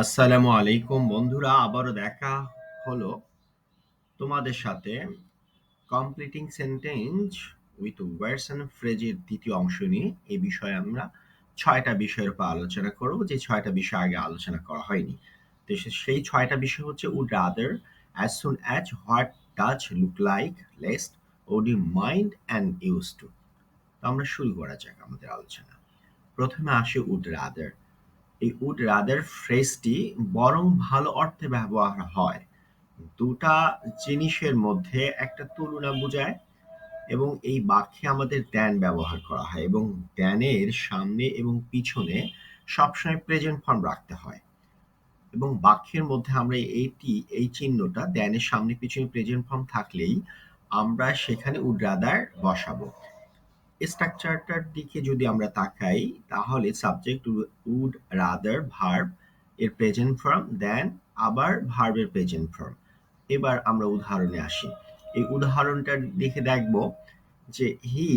আসসালামু আলাইকুম বন্ধুরা, আবারও দেখা হলো তোমাদের সাথে completing sentence with words and ফ্রেজের দ্বিতীয় অংশ নিয়ে। এই বিষয়ে আমরা ছয়টা বিষয়ের উপর আলোচনা করব, যে ছয়টা বিষয় আগে আলোচনা করা হয়নি। তো সেই ছয়টা বিষয় হচ্ছে would rather as soon as what does look like lest would you mind and use to তো আমরা শুরু করা যাক আমাদের আলোচনা। প্রথমে আসে উড রাদার এই উড রাদার ফ্রেজটি বরং ভালো অর্থে ব্যবহার হয়। দুটা জিনিসের মধ্যে একটা তুলনা বোঝায় এবং এই বাক্যে আমাদের দ্যান ব্যবহার করা হয় এবং দ্যানের সামনে এবং পিছনে সবসময় প্রেজেন্ট ফর্ম রাখতে হয়। এবং বাক্যের মধ্যে আমরা এইটি এই চিহ্নটা দ্যানের সামনে পিছনে প্রেজেন্ট ফর্ম থাকলেই আমরা সেখানে উড রাদার বসাবো। স্ট্রাকচারটার দিকে যদি আমরা তাকাই, তাহলে সাবজেক্ট উড রাদার ভার্ব এর প্রেজেন্ট ফর্ম দেন আবার ভার্বের প্রেজেন্ট ফর্ম এবার আমরা উদাহরণে আসি। এই উদাহরণটা দেখে দেখব যে হি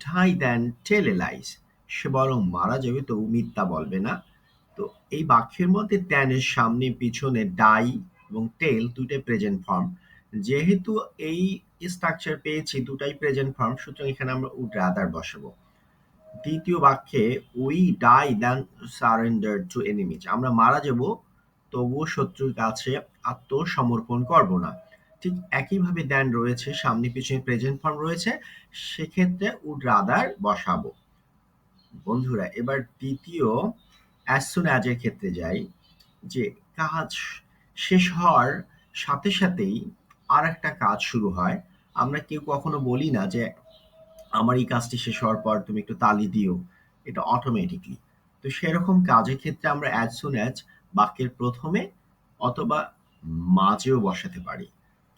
ঠাই দেন টেল লাইস সে বরং মারা যাবে তবু মিথ্যা বলবে না। তো এই বাক্যের মধ্যে ট্যানের সামনে, পিছনে ডাই এবং টেল দুটোই প্রেজেন্ট ফর্ম যেহেতু এই স্ট্রাকচার পেয়েছি, দুটাই প্রেজেন্ট ফর্ম সুতরাং এখানে আমরা উড রাদার বসাবো। দ্বিতীয় বাক্যে we die then surrender to enemies আমরা মারা যাব, তবুও শত্রুর কাছে আত্মসমর্পণ করব না। ঠিক একইভাবে দেন রয়েছে, সামনে পিছনে প্রেজেন্ট ফর্ম রয়েছে, সেক্ষেত্রে উড রাদার বসাবো। বন্ধুরা, এবার দ্বিতীয় অ্যাজ সুন অ্যাজ ক্ষেত্রে যাই, যে কাজ শেষ হওয়ার সাথে সাথেই আর একটা কাজ শুরু হয়। আমরা কেউ কখনো বলি না যে আমার এই কাজটি শেষ হওয়ার পর তুমি একটু তালি দিও, এটা অটোমেটিকলি তো সেরকম কাজের ক্ষেত্রে আমরা অ্যাজ সুন অ্যাজ বাক্যের প্রথমে অথবা মাঝেও বসাতে পারি।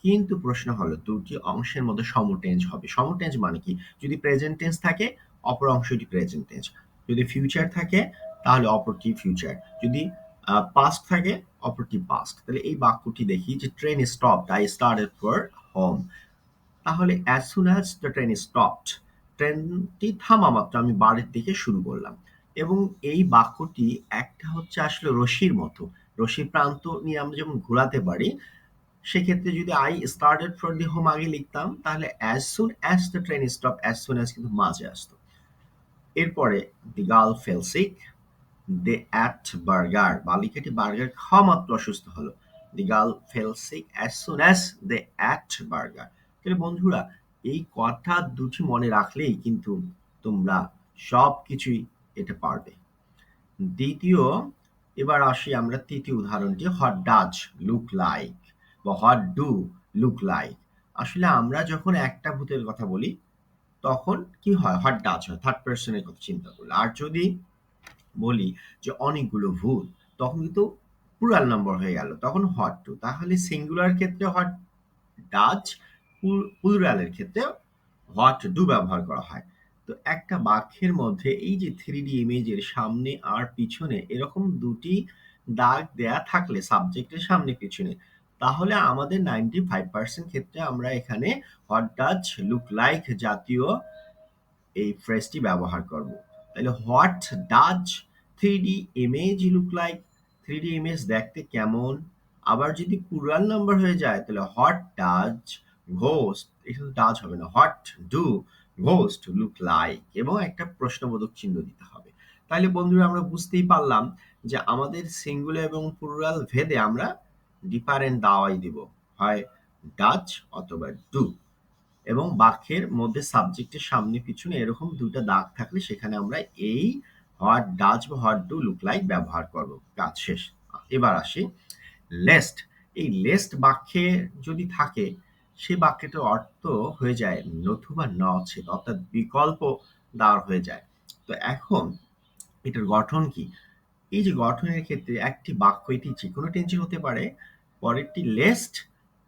কিন্তু প্রশ্ন হলো, দুটি অংশের মধ্যে সমটেন্স হবে। সমটেন্স মানে কি? যদি প্রেজেন্ট টেন্স থাকে, অপর অংশটি প্রেজেন্ট টেন্স যদি ফিউচার থাকে, তাহলে অপরটি ফিউচার যদি পাস্ট থাকে, অপরটি পাস্ট তাহলে এই বাক্যটি দেখি যে train stop I started for home তাহলে as soon as the train stopped ট্রেনটি থামা মাত্র, আমি বাড়ির দিকে শুরু করলাম। এবং এই বাক্যটি একটা হচ্ছে আসলে রশির মতো। রশির প্রান্ত নিয়ে আমরা যেমন ঘোরাতে পারি, সেক্ষেত্রে যদি I started for the home আগে লিখতাম, তাহলে as soon as the train stop as soon as কিন্তু মাঝে আসতো। এরপরে the girl fell sick they ate burger বালিকাটি burger খাওয়া মাত্র অসুস্থ হলো। The girl fell sick as soon as they ate burger তাহলে বন্ধুরা, এই কথা দুটি মনে রাখলেই কিন্তু তোমরা সব কিছুই এটা পারবে। দ্বিতীয়, এবার আসি আমরা তৃতীয় উদাহরণটি হট ডাজ লুক লাইক বা হট ডু লুক লাইক আসলে আমরা যখন একটা ভূতের কথা বলি, তখন কি হয়? হট ডাজ হয়? থার্ড পার্সনের কথা চিন্তা করলে। আর যদি বলি যে অনেকগুলো ভূত, তখন কিন্তু প্লুরাল নম্বর হয়ে গেল। তখন হট টু তাহলে সিঙ্গুলার ক্ষেত্রে হট ডাচ প্লুরালের ক্ষেত্রে হোয়াট ডু ব্যবহার করা হয়। তো একটা বাক্যের মধ্যে এই যে থ্রি ডি ইমেজের সামনে আর পিছনে এরকম দুটি দাগ দেয়া থাকলে সাবজেক্টের সামনে পিছনে, তাহলে আমাদের নাইনটি ফাইভ পার্সেন্ট ক্ষেত্রে আমরা এখানে হোয়াট ডাচ লুক লাইক জাতীয় এই ফ্রেজটি ব্যবহার করব। তাহলে what does three D image look like three D image দেখতে কেমন? আবার যদি প্লুরাল নাম্বার হয়ে যায়, তাহলে হোয়াট ডাচ ঘোস্ট এটা ডাচ হবে না what do ghost look like এবং একটা প্রশ্নবোধক চিহ্ন দিতে হবে। তাহলে বন্ধুরা, আমরা বুঝতেই পারলাম যে আমাদের সিঙ্গুলার এবং প্লুরাল ভেদে আমরা ডিফারেন্ট দাওয়াই দিব। হয় ডাচ অথবা ডু এবং বাক্যের মধ্যে সাবজেক্টের সামনে পিছনে এরকম দুইটা দাগ থাকলে সেখানে আমরা এই হোয়াট ডাচ বা হোয়াট ডু লুক লাইক ব্যবহার করব। কাজ শেষ। এবার আসি লেস্ট এই লেস্ট বাক্যে যদি থাকে সে বাক্যটার অর্থ হয়ে যায় নতুবা নচেত অর্থাৎ বিকল্প দাঁড় হয়ে যায়। তো এখন এটার গঠন কি? এই যে গঠনের ক্ষেত্রে একটি বাক্য, এটি যে কোনো টেন্সি হতে পারে, পরেরটি লেস্ট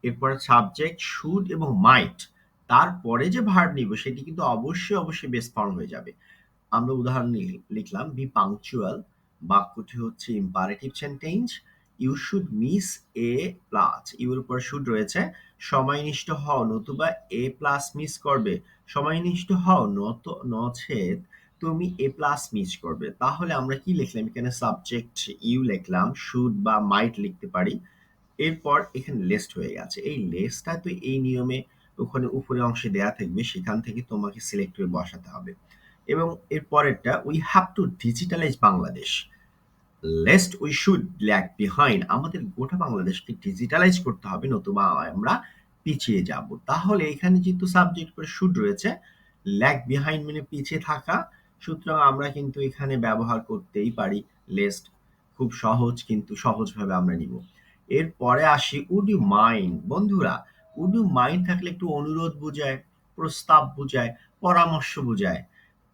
এরপরে সাবজেক্ট শুড এবং মাইট তারপরে যে ভার্ব নিব, সেটি কিন্তু অবশ্যই অবশ্যই বেস ফর্ম হয়ে যাবে। আমরা উদাহরণ লিখলাম বি পাংচুয়াল বাক্যটি হচ্ছে imperative sentence you should miss a plus your উপর শুড রয়েছে, সময়নিষ্ঠ হও, নতুবা এ প্লাস মিস করবে। সময়নিষ্ঠ হও, নত, নছেদ, তুমি এ প্লাস মিস করবে। তাহলে আমরা কি লিখলাম? এখানে সাবজেক্ট ইউ লিখলাম শুড বা মাইট লিখতে পারি। এরপর এখানে লেস্ট হয়ে গেছে। এই লেস্টটা তো এই নিয়মে ওখানে উপরে অংশে দেয়া থাকবে, সেখান থেকে তোমাকে সিলেক্ট করে বসাতে হবে। এবং এর পরেরটা we have to digitalize Bangladesh lest we should lack behind আমাদের গোটা বাংলাদেশকে ডিজিটালাইজ করতে হবে, নতুবা আমরা পিছিয়ে যাব। তাহলে এখানে যেহেতু সাবজেক্ট করে শুড রয়েছে ল্যাক বিহাইন্ড মানে পিছিয়ে থাকা, সুতরাং আমরা কিন্তু এখানে ব্যবহার করতেই পারি লেস্ট খুব সহজ কিন্তু সহজভাবে আমরা নিব। এরপরে আসি উড ইউ মাইন্ড বন্ধুরা উড ইউ মাইন্ড থাকলে একটু অনুরোধ বোঝায়, প্রস্তাব বোঝায়, পরামর্শ বোঝায়।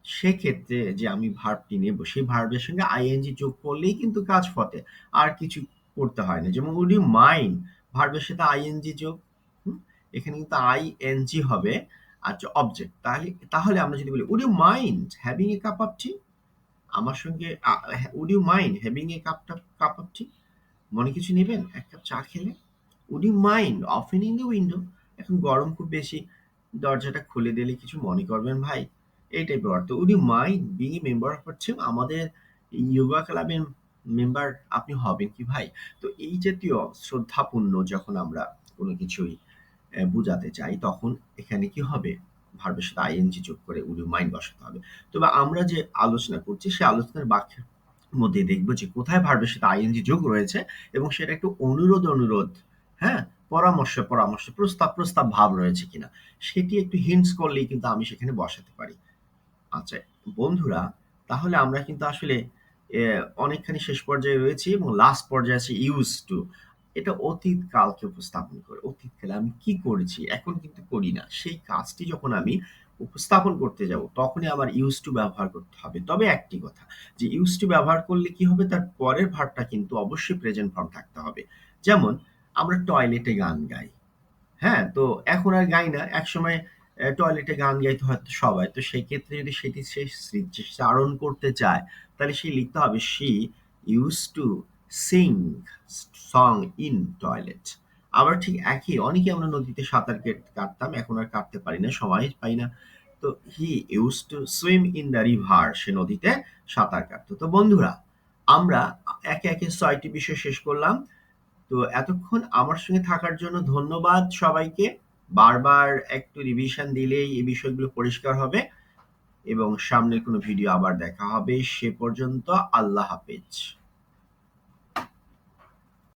সেক্ষেত্রে যে আমি ভার্বটি নেব, সেই ভার্বের সঙ্গে আইএনজি যোগ করলেই কিন্তু কাজ ফতে আর কিছু করতে হয় না। যেমন উড ইউ মাইন্ড ভার্বের সাথে আইএনজি যোগ? এখানে কিন্তু আইএনজি হবে। আচ্ছা অবজেক্ট তাহলে তাহলে আমরা যদি বলি would you mind having a cup of tea আমার সঙ্গে would you mind having a cup cup of tea মনে কিছু নেবেন? এক কাপ চা খেলে? Would you mind opening the window এখন গরম খুব বেশি। দরজাটা খুলে দিলে কিছু মনে করবেন ভাই? এই টাইপের অর্থ ইউ মাইন্ড বিং মেম্বার হচ্ছে আমাদের ইয়োগা ক্লাবের মেম্বার আপনি হবেন কি ভাই? তো এই জাতীয় শ্রদ্ধাপূর্ণ যখন আমরা কোনো কিছুই বোঝাতে চাই, তখন এখানে কি হবে? ভার্বের সাথে আইএনজি যোগ করে ইউ মাইন্ড বসাতে হবে। তবে আমরা যে আলোচনা করছি সেই আলোচনার বাক্যের মধ্যে দেখব যে কোথায় ভার্বের সাথে আইএনজি যোগ রয়েছে এবং সেটা একটু অনুরোধ অনুরোধ হ্যাঁ পরামর্শ পরামর্শ, প্রস্তাব প্রস্তাব, ভাব রয়েছে কিনা, সেটি একটু হিন্টস করলেই কিন্তু আমি সেখানে বসাতে পারি। আচ্ছা বন্ধুরা, তাহলে আমরা কিন্তু আসলে অনেকখানি শেষ পর্যায়ে রয়েছি এবং লাস্ট পর্যায়ে আছে ইউজ টু এটা অতীত কালকে উপস্থাপন করে অতীতকালে আমি কি করেছি? এখন কিন্তু করি না। সেই কাজটি যখন আমি উপস্থাপন করতে যাব, তখনই আমার ইউজ টু ব্যবহার করতে হবে। তবে একটি কথা, যে ইউজ টু ব্যবহার করলে কি হবে? তার পরের ভার্বটা কিন্তু অবশ্যই প্রেজেন্ট ফর্ম থাকতে হবে। যেমন, আমরা টয়লেটে গান গাই। হ্যাঁ তো এখন আর গাই না। একসময় টয়লেটে গান গাইতে হয়তো সবাই। তো সেই ক্ষেত্রে যদি সেটি সে স্মৃতিচারণ করতে চায়, তাহলে সে লিখতে হবে she use to sing song in toilet আবার ঠিক একই অনেকে আমরা নদীতে সাঁতার কেট- কাটতাম, এখন আর কাটতে পারি না সময় পাই না। তো he use to swim in the river সে নদীতে সাঁতার কাটতো। তো বন্ধুরা, আমরা একে একে ছয়টি বিষয় শেষ করলাম। তো এতক্ষণ আমার সঙ্গে থাকার জন্য ধন্যবাদ সবাইকে। বারবার একটু রিভিশন দিলেই এই বিষয়গুলো পরিষ্কার হবে এবং সামনের কোনো ভিডিও আবার দেখা হবে, সে পর্যন্ত আল্লাহ হাফেজ।